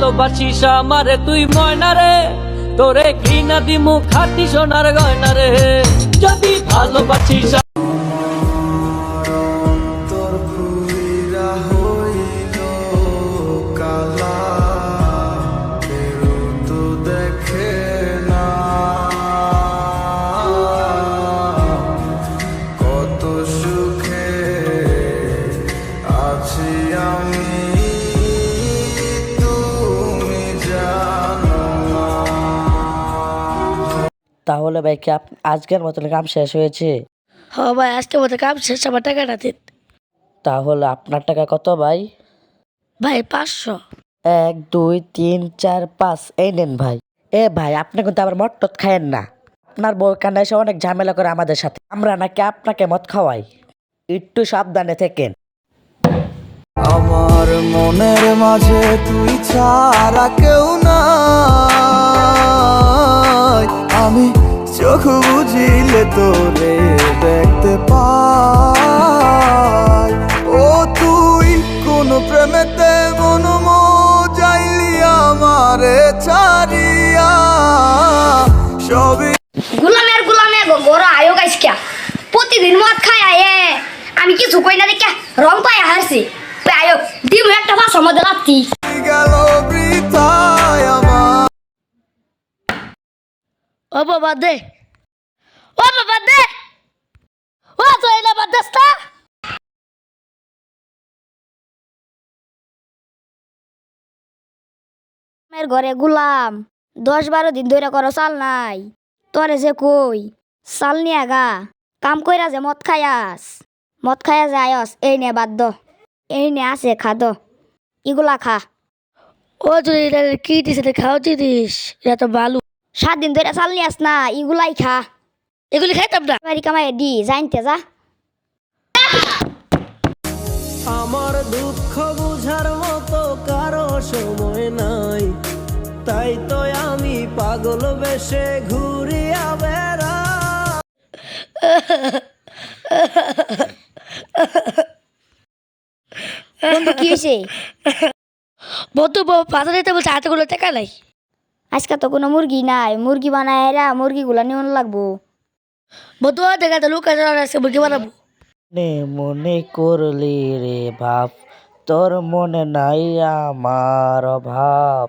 ভালোবাসিস আমারে তুই ময়না রে। তোরে ঘৃণা দিমু খাটি সোনার গয়না রে। যদি ভালোবাসিস তাহলে ভাই কি আপ- আজকের মতন কাম শেষ হয়েছে? হ ভাই আজকে মতো কাম শেষ আমার টাকাটা দিন। তাহলে আপনার টাকা কত ভাই? ভাই পাঁচশো। এক দুই তিন চার পাঁচ এই নেন ভাই। এ ভাই আপনি কিন্তু আবার মদ টদ খায়েন না। আপনার বউ কান্না এসে অনেক ঝামেলা করে আমাদের সাথে। আমরা নাকি আপনাকে মদ খাওয়াই। একটু সাবধানে থেকেন। আমার মনের মাঝে তুই ছাড়া কেউ নাই। আমি চোখ বুঝিলে তোরে দেখতে পাই। ও তুই, কোন প্রেমেতে মন যাইলি আমারে ছাড়িয়া। সবই গুলামের গুলামে গোরা আয়ো গাইসকা প্রতিদিন মদ খায় আয়ে। আমি কিছু কই না দেখে, রং পাই হারছি। আয়ো, দিম একটা ভাষার মধ্যে রাত্রি ও বাবা দে। ও বাবা দে। ও তো এলা বাদ দেস্তা আমার ঘরে গুলাম দশ বারো দিন ধরে করো চাল নাই। তোরে যে কই চাল নিয়ে গা কাম কইরা যে মদ খায়াস মদ খায়া যে আয়স এই নে বাদ দ এই নে আছে খাদ ইগুলা খা। ও এটা কি দিস খাওয়া জিনিস এটা তো বালু। সাত দিন ধরে চাল নিয়ে আস না ইগুলাই খা। এগুলি খাইতাম না। বাড়ি কামাই দি জানতে যা। আমার দুঃখ বুঝার মতো কারও সময় নাই। তাই তো আমি পাগল বেশে ঘুরিয়া বেড়া বন্ধু কি হয়েছে বন্ধু বউ বাজারে যেতে বলছে হাতে গুলো টাকা নাই। আজকে তো কোনো মুরগি নাই। মুরগি বানায় এরা, মুরগিগুলো নিয়ন লাগবো। বতুয়া দেখা তো লোক মুরগি বানাবো। নে মনে করলি রে ভাব, তোর মনে নাই আমার অভাব।